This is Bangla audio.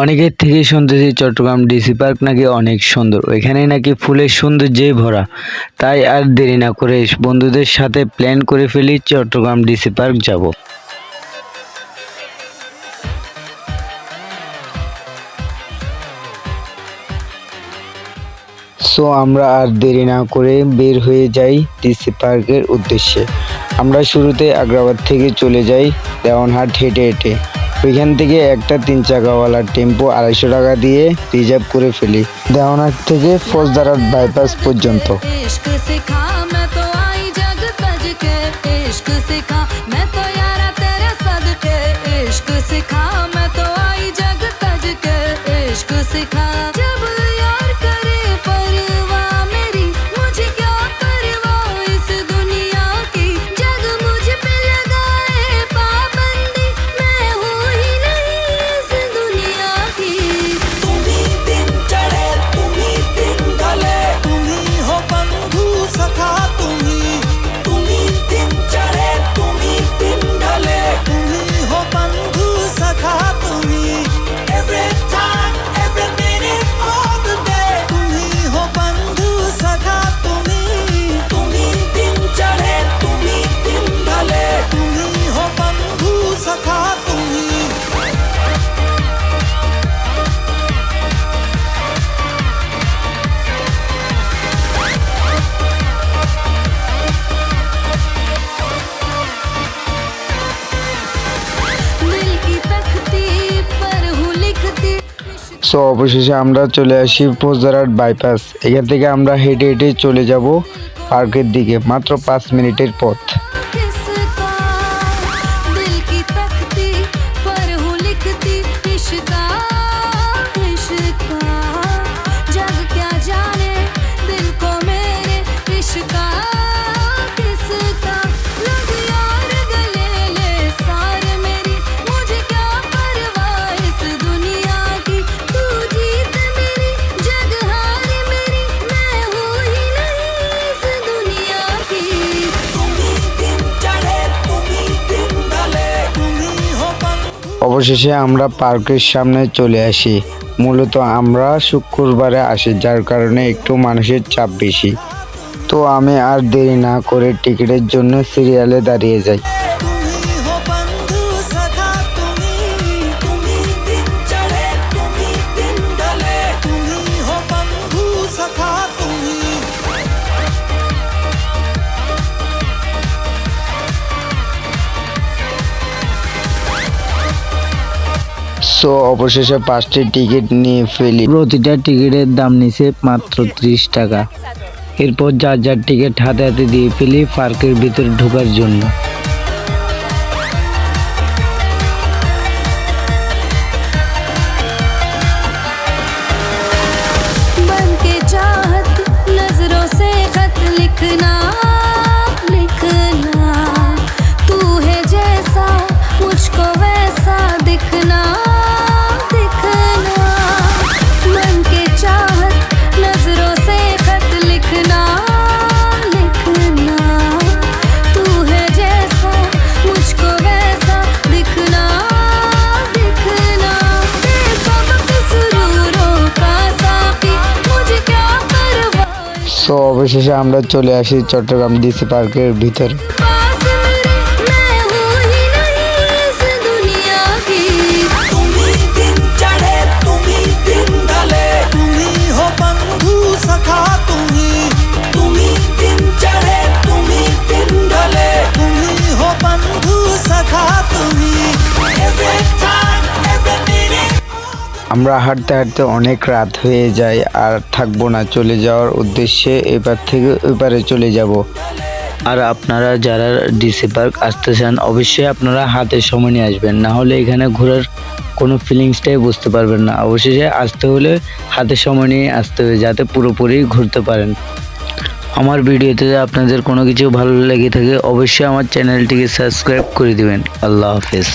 অনেকের থেকে শুনতেছি চট্টগ্রাম ডিসি পার্ক নাকি অনেক সুন্দর। ওইখানে নাকি ফুলের সৌন্দর্যেই ভরা। তাই আর দেরি না করে বন্ধুদের সাথে প্ল্যান করে ফেলি চট্টগ্রাম ডিসি পার্ক যাব। সো আমরা আর দেরি না করে বের হয়ে যাই ডিসি পার্কের উদ্দেশ্যে। আমরা শুরুতে আগ্রাবাদ থেকে চলে যাই দেওয়ানহাট হেঁটে হেঁটে। ওইখান থেকে একটা তিন চাকাওয়ালা টেম্পো আড়াইশো টাকা দিয়ে রিজার্ভ করে ফেলি। দেওয়ানার থেকে ফৌজদারহাট বাইপাস পর্যন্ত। সো অবশেষে আমরা চলে আসি ফৌজদারহাট বাইপাস এখান থেকে আমরা হেঁটে হেঁটে চলে যাব পার্কের দিকে মাত্র পাঁচ মিনিটের পথ किसका অবশেষে আমরা পার্কের সামনে চলে আসি। মূলত আমরা শুক্রবারে আসি, যার কারণে একটু মানুষের চাপ বেশি। তো আমি আর দেরি না করে টিকিটের জন্য সিরিয়ালে দাঁড়িয়ে যাই। সো অবশেষে পাঁচটি টিকিট নিয়ে ফেলি প্রতিটা টিকিটের দাম নিছে মাত্র ত্রিশ টাকা এরপর যার যার টিকিট হাতে হাতে দিয়ে ফেলি পার্কের ভিতরে ঢোকার জন্য बन के चाहत नजरों से खत लिखना लिखना तू है जैसा मुझको वैसा दिखना दिखना সো অবশেষে আমরা চলে আসি চট্টগ্রাম ডিসি পার্কের ভিতরে। আমরা হাঁটতে হাঁটতে অনেক রাত হয়ে যায় আর থাকব না, চলে যাওয়ার উদ্দেশ্যে এবার থেকে ওইপারে চলে যাব। আর আপনারা যারা ডিসি পার্ক আসতে চান, অবশ্যই আপনারা হাতে সময় নিয়ে আসবেন। না হলে এখানে ঘোরার কোনো ফিলিংসটাই বুঝতে পারবেন না। অবশেষে আসতে হলে হাতে সময় নিয়ে আসতে হবে, যাতে পুরোপুরি ঘুরতে পারেন। আমার ভিডিওতে আপনাদের কোনো কিছু ভালো লেগে থাকে, অবশ্যই আমার চ্যানেলটিকে সাবস্ক্রাইব করে দিবেন। আল্লাহ হাফেজ।